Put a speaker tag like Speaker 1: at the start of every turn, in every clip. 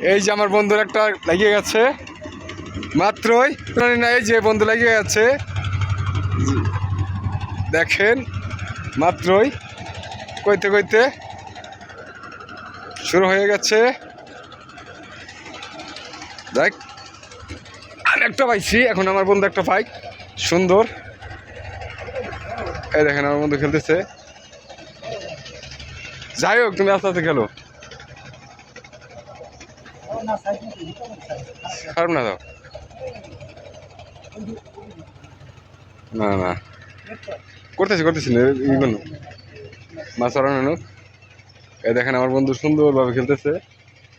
Speaker 1: এই যে আমার বন্ধুর একটা লাগিয়ে গেছে। মাত্রই। না, এই যে বন্ধু লাগিয়ে গেছে। দেখেন, মাত্রই। কইতে কইতে শুরু হয়ে গেছে। দেখ আর একটা পাইছি, এখন আমার বন্ধু একটা পাই। সুন্দর। এই দেখেন, আমার বন্ধু খেলতেছে। যাই হোক, তুমি আস্তে আস্তে খেলো। খারাপ না দাও না না। করতেছি করতেছি না ইগুলো মাছ আনানো এই দেখেন আমার বন্ধু সুন্দরভাবে খেলতেছে।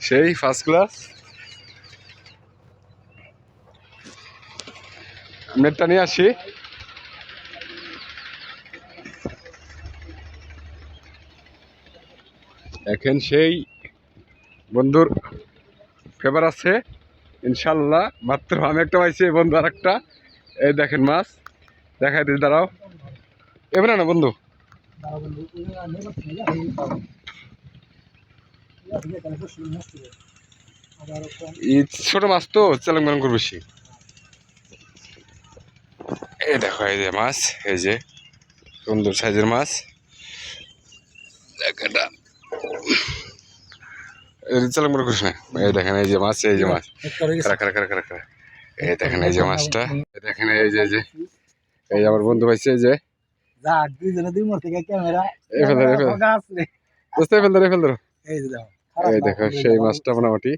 Speaker 1: সেই ফার্স্ট ক্লাস নেটটা নিয়ে আসি। এখন সেই বন্ধুর ফেভার আছে। ইনশাল্লাহ মাত্র আমি একটা পাইছি বন্ধু আর একটা এই দেখেন মাছ, দেখাই দিই, দাঁড়াও। এবারে না বন্ধু? এই ছোট মাছ তো চালান বালান করবে বেশি। এই দেখো, এই যে মাছ, এই যে সুন্দর সাইজের মাছ। দেখ করিস না? এই দেখেন এই যে মাছ এই যে মাছ। খারা খারা খারা খারা খারা এই দেখেন এই যে মাছটা। এই দেখেন এই যে এই যে। এই আমার বন্ধু পাইছে এই যে। এই
Speaker 2: দেখো
Speaker 1: সেই মাছটা মোটামুটি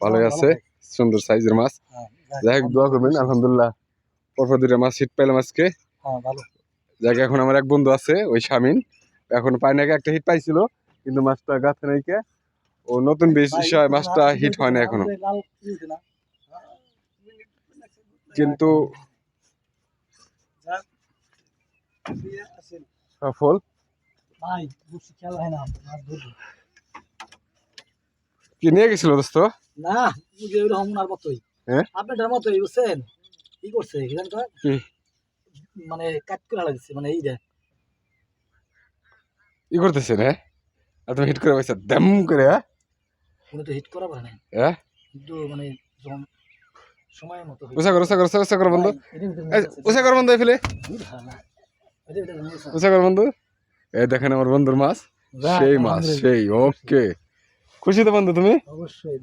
Speaker 1: ভালো আছে সুন্দর সাইজের মাছ।
Speaker 2: হ্যাঁ,
Speaker 1: যাই হোক দোয়া করবেন আলহামদুলিল্লাহ। পরপর দুটো মাছ হিট পাইলাম আজকে।
Speaker 2: হ্যাঁ ভালো।
Speaker 1: যাকে এখন আমার এক বন্ধু আছে ওই শামিন এখন পায় নাকি একটা হিট পাইছিল কিন্তু মাছটা গাছে নাইকে। ও নতুন বিষয় মাছটা হিট হয় না
Speaker 2: এখনও?
Speaker 1: কিন্তু সফল। কি নিয়ে গেছিল দোস্ত?
Speaker 2: না মতোই।
Speaker 1: হ্যাঁ?
Speaker 2: আপনাদের মতোই বুঝছেন? কি করছে? মানে কাট করে লাগছে মানে এই দেখ
Speaker 1: ই করতেছে রে। আর তুমি হিট করে পাইছো দাম করে হ্যাঁ?
Speaker 2: উনি তো হিট করা পারে না
Speaker 1: হ্যাঁ
Speaker 2: কিন্তু মানে যখন সময়ের মতো।
Speaker 1: উষা করো উষা করো উষা- করো বন্ধু। উষা করো বন্ধু এই ফেলে। উষা করো বন্ধু। এই দেখেন আমার বন্ধুর মাছ। সেই মাছ সেই ওকে খুশি তো বন্ধু তুমি?
Speaker 2: অবশ্যই।